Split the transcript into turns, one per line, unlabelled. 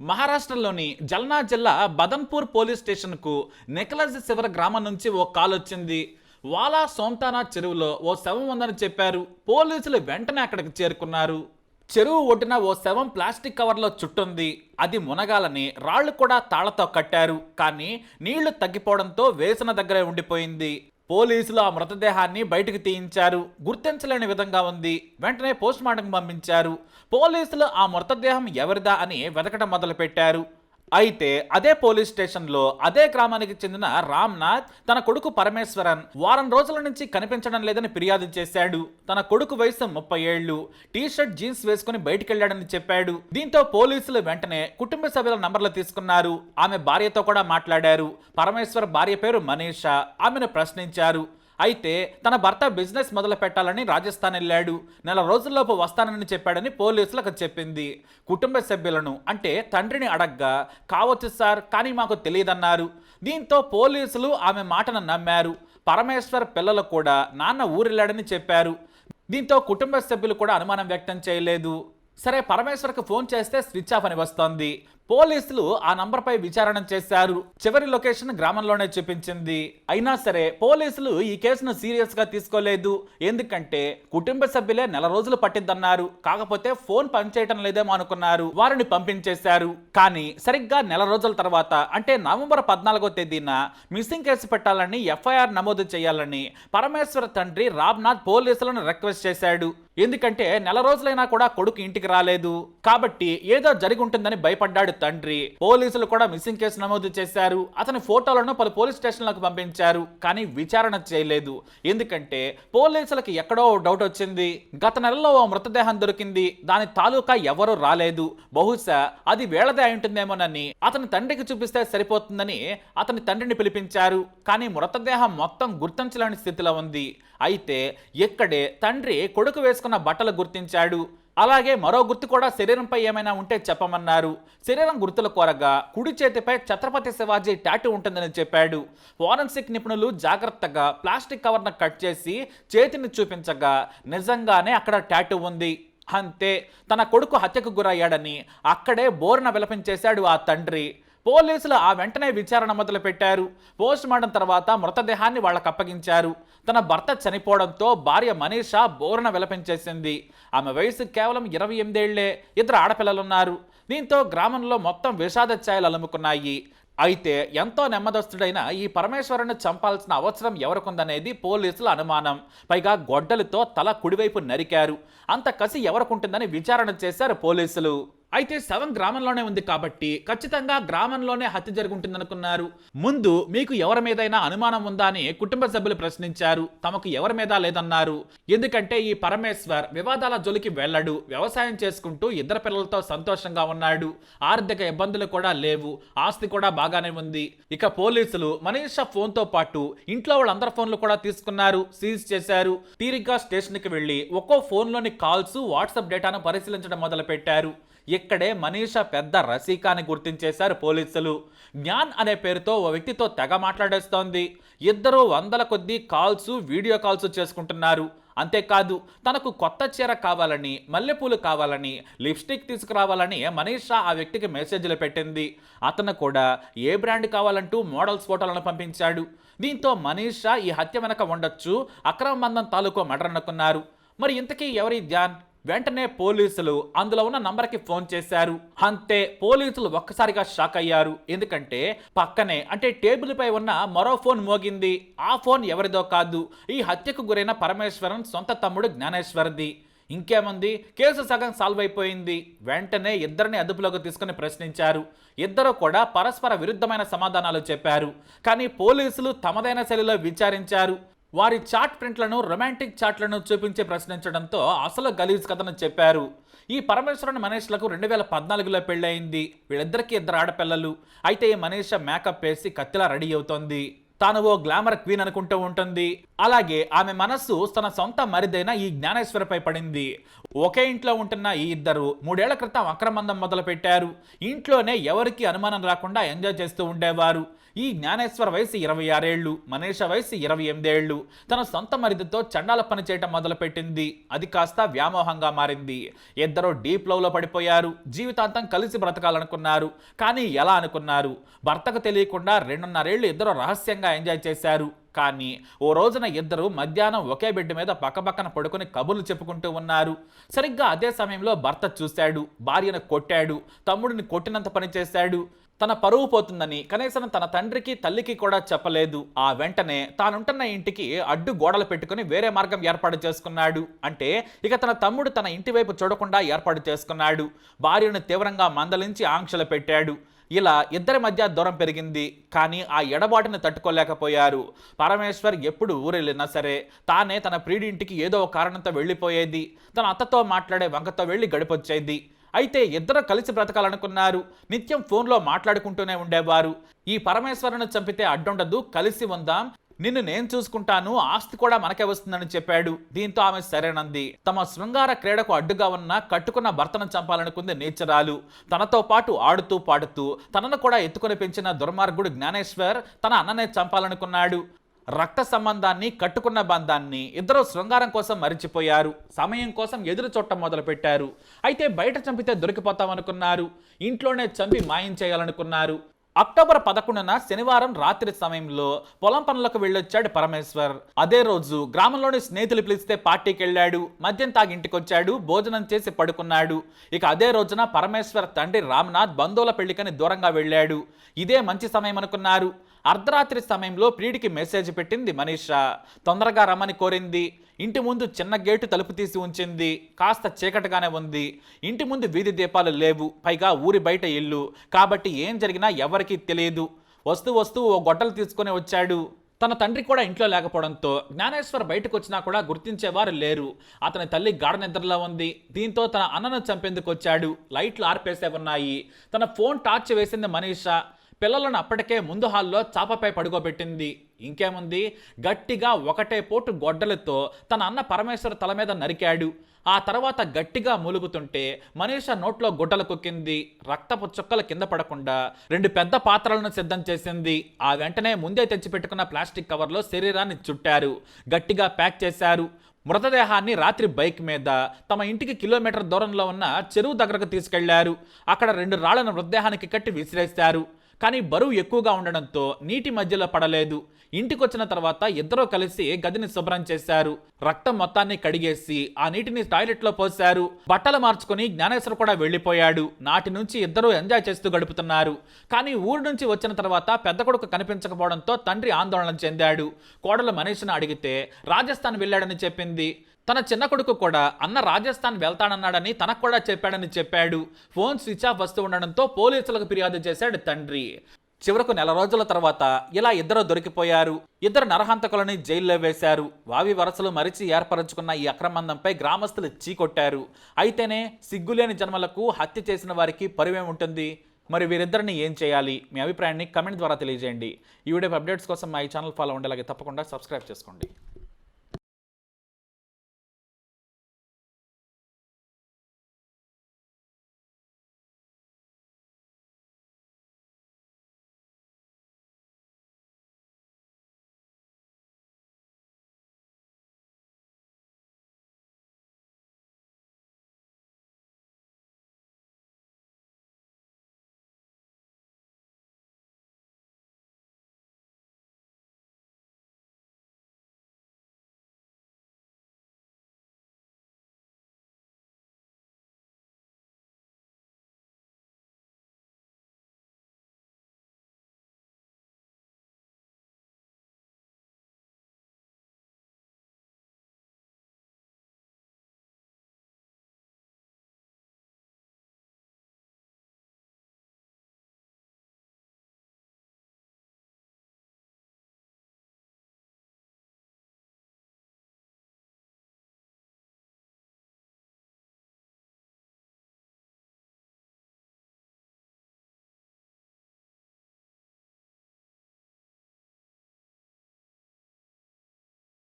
మహారాష్ట్రలోని జల్నా జిల్లా బదన్పూర్ పోలీస్ స్టేషన్కు నెక్లజ్ శివర గ్రామం నుంచి ఓ కాల్ వచ్చింది. వాలా సోంతానా చెరువులో ఓ శవం ఉందని చెప్పారు. పోలీసులు వెంటనే అక్కడికి చేరుకున్నారు. చెరువు ఒడ్డున ఓ శవం ప్లాస్టిక్ కవర్లో చుట్టుంది. అది మునగాలని రాళ్ళు కూడా తాళ్ళతో కట్టారు. కానీ నీళ్ళు తగ్గిపోవడంతో వేసిన దగ్గరే ఉండిపోయింది. పోలీసులు ఆ మృతదేహాన్ని బయటకు తీయించారు. గుర్తించలేని విధంగా ఉంది. వెంటనే పోస్ట్ పంపించారు. పోలీసులు ఆ మృతదేహం ఎవరిదా అని వెతకడం మొదలుపెట్టారు. అయితే అదే పోలీస్ స్టేషన్లో అదే గ్రామానికి చెందిన రామ్నాథ్ తన కొడుకు పరమేశ్వరన్ వారం రోజుల నుంచి కనిపించడం లేదని ఫిర్యాదు చేశాడు. తన కొడుకు వయసు ముప్పై ఏళ్ళు టీ షర్ట్ జీన్స్ వేసుకుని బయటికెళ్ళాడని చెప్పాడు. దీంతో పోలీసులు వెంటనే కుటుంబ సభ్యుల నంబర్లు తీసుకున్నారు. ఆమె భార్యతో కూడా మాట్లాడారు. పరమేశ్వర్ భార్య పేరు మనీషా. ఆమెను ప్రశ్నించారు. అయితే తన భర్త బిజినెస్ మొదలు పెట్టాలని రాజస్థాన్ వెళ్ళాడు. నెల రోజుల్లోపు వస్తానని చెప్పాడని పోలీసులకు చెప్పింది. కుటుంబ సభ్యులను అంటే తండ్రిని అడగ్గా కావచ్చు సార్ కానీ మాకు తెలియదన్నారు. దీంతో పోలీసులు ఆమె మాటను నమ్మారు. పరమేశ్వర్ పిల్లలు కూడా నాన్న ఊరెళ్ళాడని చెప్పారు. దీంతో కుటుంబ సభ్యులు కూడా అనుమానం వ్యక్తం చేయలేదు. సరే పరమేశ్వర్కి ఫోన్ చేస్తే స్విచ్ ఆఫ్ అని వస్తోంది. పోలీసులు ఆ నంబర్పై విచారణ చేశారు. చివరి లొకేషన్ గ్రామంలోనే చూపించింది. అయినా సరే పోలీసులు ఈ కేసును సీరియస్గా తీసుకోలేదు. ఎందుకంటే కుటుంబ సభ్యులే నెల రోజులు పట్టిద్దన్నారు కాకపోతే ఫోన్ పనిచేయటం లేదేమో అనుకున్నారు. వారిని పంపించేశారు. కానీ సరిగ్గా నెల రోజుల తర్వాత అంటే నవంబర్ పద్నాలుగో తేదీన మిస్సింగ్ కేసు పెట్టాలని ఎఫ్ఐఆర్ నమోదు చేయాలని పరమేశ్వర తండ్రి రామ్నాథ్ పోలీసులను రిక్వెస్ట్ చేశాడు. ఎందుకంటే నెల రోజులైనా కూడా కొడుకు ఇంటికి రాలేదు. కాబట్టి ఏదో జరిగి ఉంటుందని భయపడ్డాడు తండ్రి. పోలీసులు కూడా మిస్సింగ్ కేసు నమోదు చేశారు. అతని ఫోటోలను పలు పోలీస్ స్టేషన్లకు పంపించారు కానీ విచారణ చేయలేదు. ఎందుకంటే పోలీసులకు ఎక్కడో ఓ డౌట్ వచ్చింది. గత నెలలో ఓ మృతదేహం దొరికింది. దాని తాలూకా ఎవరూ రాలేదు. బహుశా అది వేళదే అయి ఉంటుందేమోనని అతని తండ్రికి చూపిస్తే సరిపోతుందని అతని తండ్రిని పిలిపించారు. కానీ మృతదేహం మొత్తం గుర్తించలేని స్థితిలో ఉంది. అయితే ఇక్కడే తండ్రి కొడుకు వేసుకున్న బట్టలు గుర్తించాడు. అలాగే మరో గుర్తు కూడా శరీరంపై ఏమైనా ఉంటే చెప్పమన్నారు. శరీరం గుర్తులు కోరగా కుడి చేతిపై ఛత్రపతి శివాజీ టాటూ ఉంటుందని చెప్పాడు. ఫోరెన్సిక్ నిపుణులు జాగ్రత్తగా ప్లాస్టిక్ కవర్ను కట్ చేసి చేతిని చూపించగా నిజంగానే అక్కడ టాటూ ఉంది. అంతే తన కొడుకు హత్యకు గురయ్యాడని అక్కడే బోరున విలపించేశాడు ఆ తండ్రి. పోలీసులు ఆ వెంటనే విచారణ మొదలు పెట్టారు. పోస్టుమార్టం తర్వాత మృతదేహాన్ని వాళ్ళకు అప్పగించారు. తన భర్త చనిపోవడంతో భార్య మనీషా బోరణ విలపించేసింది. ఆమె వయసు కేవలం ఇరవై ఎనిమిదేళ్ళే. ఇద్దరు ఆడపిల్లలున్నారు. దీంతో గ్రామంలో మొత్తం విషాద ఛాయలు అలుముకున్నాయి. అయితే ఎంతో నెమ్మదస్తుడైన ఈ పరమేశ్వరుని చంపాల్సిన అవసరం ఎవరికుందనేది పోలీసుల అనుమానం. పైగా గొడ్డలితో తల కుడివైపు నరికారు. అంత కసి ఎవరికుంటుందని విచారణ చేశారు పోలీసులు. అయితే శవం గ్రామంలోనే ఉంది కాబట్టి ఖచ్చితంగా గ్రామంలోనే హత్య జరుగుంటుందనుకున్నారు. ముందు మీకు ఎవరి మీదైనా అనుమానం ఉందా అని కుటుంబ సభ్యులు ప్రశ్నించారు. తమకు ఎవరి మీద లేదన్నారు. ఎందుకంటే ఈ పరమేశ్వర్ వివాదాల జోలికి వెళ్ళడు. వ్యవసాయం చేసుకుంటూ ఇద్దరు పిల్లలతో సంతోషంగా ఉన్నాడు. ఆర్థిక ఇబ్బందులు కూడా లేవు. ఆస్తి కూడా బాగానే ఉంది. ఇక పోలీసులు మనీషా ఫోన్తో పాటు ఇంట్లో వాళ్ళందరి ఫోన్లు కూడా తీసుకున్నారు. సీజ్ చేశారు. తీరిగ్గా స్టేషన్కి వెళ్ళి ఒక్కో ఫోన్లోని కాల్స్ వాట్సాప్ డేటాను పరిశీలించడం మొదలుపెట్టారు. ఇక్కడే మనీషా పెద్ద రసీకాని గుర్తించేశారు పోలీసులు. జ్ఞాన్ అనే పేరుతో ఓ వ్యక్తితో తెగ మాట్లాడేస్తోంది. ఇద్దరు వందల కొద్దీ కాల్స్ వీడియో కాల్స్ చేసుకుంటున్నారు. అంతేకాదు తనకు కొత్త చీర కావాలని మల్లెపూలు కావాలని లిప్స్టిక్ తీసుకురావాలని మనీషా ఆ వ్యక్తికి మెసేజ్లు పెట్టింది. అతను కూడా ఏ బ్రాండ్ కావాలంటూ మోడల్స్ ఫోటోలను పంపించాడు. దీంతో మనీషా ఈ హత్య వెనక ఉండొచ్చు అక్రమ మందం తాలూకు మర్డర్ అనుకున్నారు. మరి ఇంతకీ ఎవరి ధ్యాన్ వెంటనే పోలీసులు అందులో ఉన్న నంబర్కి ఫోన్ చేశారు. అంతే పోలీసులు ఒక్కసారిగా షాక్ అయ్యారు. ఎందుకంటే పక్కనే అంటే టేబుల్ పై ఉన్న మరో ఫోన్ మోగింది. ఆ ఫోన్ ఎవరిదో కాదు ఈ హత్యకు గురైన పరమేశ్వరన్ సొంత తమ్ముడు జ్ఞానేశ్వర్ది. ఇంకేముంది? కేసు సగం సాల్వ్ అయిపోయింది. వెంటనే ఇద్దరిని అదుపులోకి తీసుకుని ప్రశ్నించారు. ఇద్దరు కూడా పరస్పర విరుద్ధమైన సమాధానాలు చెప్పారు. కానీ పోలీసులు తమదైన శైలిలో విచారించారు. వారి చాట్ ప్రింట్లను రొమాంటిక్ చాట్లను చూపించి ప్రశ్నించడంతో అసలు గలీజ్ కథను చెప్పారు. ఈ పరమేశ్వరన్ మనీష్లకు రెండు వేల పద్నాలుగులో పెళ్ళయింది. వీళ్ళిద్దరికీ ఇద్దరు ఆడపిల్లలు. అయితే ఈ మనీష మేకప్ వేసి కత్తిలా రెడీ అవుతోంది. తాను ఓ గ్లామర్ క్వీన్ అనుకుంటూ ఉంటుంది. అలాగే ఆమె మనస్సు తన సొంత మరిదైన ఈ జ్ఞానేశ్వరిపై పడింది. ఒకే ఇంట్లో ఉంటున్న ఈ ఇద్దరు మూడేళ్ళ క్రితం అక్రమందం మొదలు పెట్టారు ఇంట్లోనే ఎవరికి అనుమానం రాకుండా ఎంజాయ్ చేస్తూ ఉండేవారు. ఈ జ్ఞానేశ్వర వయసు ఇరవై ఆరేళ్ళు మనీష వయసు ఇరవై ఎనిమిదేళ్ళు తన సొంత మరిదితో చండాల పని చేయటం మొదలుపెట్టింది. అది కాస్త వ్యామోహంగా మారింది. ఇద్దరు డీప్ లవ్లో పడిపోయారు. జీవితాంతం కలిసి బ్రతకాలనుకున్నారు. కానీ ఎలా అనుకున్నారు? భర్తకు తెలియకుండా రెండున్నరేళ్ళు ఇద్దరు రహస్యంగా ఎంజాయ్ చేశారు. కానీ ఓ రోజున ఇద్దరు మధ్యాహ్నం ఒకే బెడ్ మీద పక్కపక్కన పడుకుని కబుర్లు చెప్పుకుంటూ ఉన్నారు. సరిగ్గా అదే సమయంలో భర్త చూశాడు. భార్యను కొట్టాడు. తమ్ముడిని కొట్టినంత పని చేశాడు. తన పరువు పోతుందని కనీసం తన తండ్రికి తల్లికి కూడా చెప్పలేదు. ఆ వెంటనే తానుంటున్న ఇంటికి అడ్డు గోడలు పెట్టుకుని వేరే మార్గం ఏర్పాటు చేసుకున్నాడు. అంటే ఇక తన తమ్ముడు తన ఇంటి వైపు చూడకుండా ఏర్పాటు చేసుకున్నాడు. భార్యను తీవ్రంగా మందలించి ఆంక్షలు పెట్టాడు. ఇలా ఇద్దరి మధ్య దూరం పెరిగింది కానీ ఆ ఎడబాటును తట్టుకోలేకపోయారు. పరమేశ్వర్ ఎప్పుడు ఊరెళ్ళినా సరే తానే తన ప్రియుడింటికి ఏదో కారణంతో వెళ్ళిపోయేది. తన అత్తతో మాట్లాడే వంకతో వెళ్ళి గడిపొచ్చేది. అయితే ఇద్దరు కలిసి బ్రతకాలనుకున్నారు. నిత్యం ఫోన్లో మాట్లాడుకుంటూనే ఉండేవారు. ఈ పరమేశ్వరుని చంపితే అడ్డుండదు కలిసి ఉందాం నిన్ను నేను చూసుకుంటాను ఆస్తి కూడా మనకే వస్తుందని చెప్పాడు. దీంతో ఆమె సరేనంది. తమ శృంగార క్రీడకు అడ్డుగా ఉన్న కట్టుకున్న భర్తను చంపాలనుకుంది నేచరాలు. తనతో పాటు ఆడుతూ పాడుతూ తనను కూడా ఎత్తుకొని పెంచిన దుర్మార్గుడు జ్ఞానేశ్వర్ తన అన్ననే చంపాలనుకున్నాడు. రక్త సంబంధాన్ని కట్టుకున్న బంధాన్ని ఇద్దరు శృంగారం కోసం మరిచిపోయారు. సమయం కోసం ఎదురు చూడటం మొదలుపెట్టారు. అయితే బయట చంపితే దొరికిపోతామనుకున్నారు. ఇంట్లోనే చంపి మాయం చేయాలనుకున్నారు. అక్టోబర్ పదకొండున శనివారం రాత్రి సమయంలో పొలం పనులకు వెళ్ళొచ్చాడు పరమేశ్వర్. అదే రోజు గ్రామంలోని స్నేహితులు పిలిస్తే పార్టీకి వెళ్ళాడు మద్యం తాగి ఇంటికొచ్చాడు. భోజనం చేసి పడుకున్నాడు. ఇక అదే రోజున పరమేశ్వర్ తండ్రి రామ్నాథ్ బంధువుల పెళ్ళికని దూరంగా వెళ్ళాడు. ఇదే మంచి సమయం అనుకున్నారు. అర్ధరాత్రి సమయంలో ప్రియుడికి మెసేజ్ పెట్టింది మనీషా తొందరగా రమ్మని కోరింది. ఇంటి ముందు చిన్న గేటు తలుపు తీసి ఉంచింది. కాస్త చీకటిగానే ఉంది. ఇంటి ముందు వీధి దీపాలు లేవు. పైగా ఊరి బయట ఇల్లు. కాబట్టి ఏం జరిగినా ఎవరికీ తెలియదు. వస్తూ వస్తూ ఓ గొడ్డలు తీసుకొని వచ్చాడు. తన తండ్రి కూడా ఇంట్లో లేకపోవడంతో జ్ఞానేశ్వర్ బయటకు వచ్చినా కూడా గుర్తించేవారు లేరు. అతని తల్లి గాఢ నిద్రలో ఉంది. దీంతో తన అన్నను చంపేందుకు వచ్చాడు. లైట్లు ఆర్పేసే ఉన్నాయి. తన ఫోన్ టార్చ్ వేసింది మనీషా పిల్లలను అప్పటికే ముందు హాల్లో చాపపై పడుకోబెట్టింది. ఇంకేముంది? గట్టిగా ఒకటే పోటు గొడ్డలతో తన అన్న పరమేశ్వర తల మీద నరికాడు. ఆ తర్వాత గట్టిగా మూలుగుతుంటే మనీష నోట్లో గుడ్డలు కుక్కింది. రక్తపు చుక్కలు కింద పడకుండా రెండు పెద్ద పాత్రలను సిద్ధం చేసింది. ఆ వెంటనే ముందే తెచ్చిపెట్టుకున్న ప్లాస్టిక్ కవర్లో శరీరాన్ని చుట్టారు. గట్టిగా ప్యాక్ చేశారు. మృతదేహాన్ని రాత్రి బైక్ మీద తమ ఇంటికి కిలోమీటర్ దూరంలో ఉన్న చెరువు దగ్గరకు తీసుకెళ్ళారు. అక్కడ రెండు రాళ్ళను మృతదేహానికి కట్టి విసిరేశారు. కానీ బరువు ఎక్కువగా ఉండడంతో నీటి మధ్యలో పడలేదు. ఇంటికొచ్చిన తర్వాత ఇద్దరూ కలిసి గదిని శుభ్రం చేశారు. రక్తం మొత్తాన్ని కడిగేసి ఆ నీటిని టాయిలెట్లో పోశారు. బట్టలు మార్చుకుని జ్ఞానేశ్వర్ కూడా వెళ్ళిపోయాడు. నాటి నుంచి ఇద్దరూ ఎంజాయ్ చేస్తూ గడుపుతున్నారు. కానీ ఊరు నుంచి వచ్చిన తర్వాత పెద్ద కొడుకు కనిపించకపోవడంతో తండ్రి ఆందోళన చెందాడు. కోడలు మనీష్ను అడిగితే రాజస్థాన్ వెళ్ళాడని చెప్పింది. తన చిన్న కొడుకు కూడా అన్న రాజస్థాన్ వెళ్తానన్నాడని తనకు కూడా చెప్పాడని చెప్పాడు. ఫోన్ స్విచ్ ఆఫ్ వస్తూ ఉండడంతో పోలీసులకు ఫిర్యాదు చేశాడు తండ్రి. చివరకు నెల రోజుల తర్వాత ఇలా ఇద్దరు దొరికిపోయారు. ఇద్దరు నరహంతకులని జైల్లో వేశారు. వావి వరసలు మరిచి ఏర్పరచుకున్న ఈ అక్రమందంపై గ్రామస్తులు చీకొట్టారు. అయితేనే సిగ్గులేని జన్మలకు హత్య చేసిన వారికి పరివే ఉంటుంది? మరి వీరిద్దరిని ఏం చేయాలి? మీ అభిప్రాయాన్ని కమెంట్ ద్వారా తెలియజేయండి. ఈ వీడియో అప్డేట్స్ కోసం మా ఈ ఛానల్ ఫాలో ఉండేలాగే తప్పకుండా సబ్స్క్రైబ్ చేసుకోండి.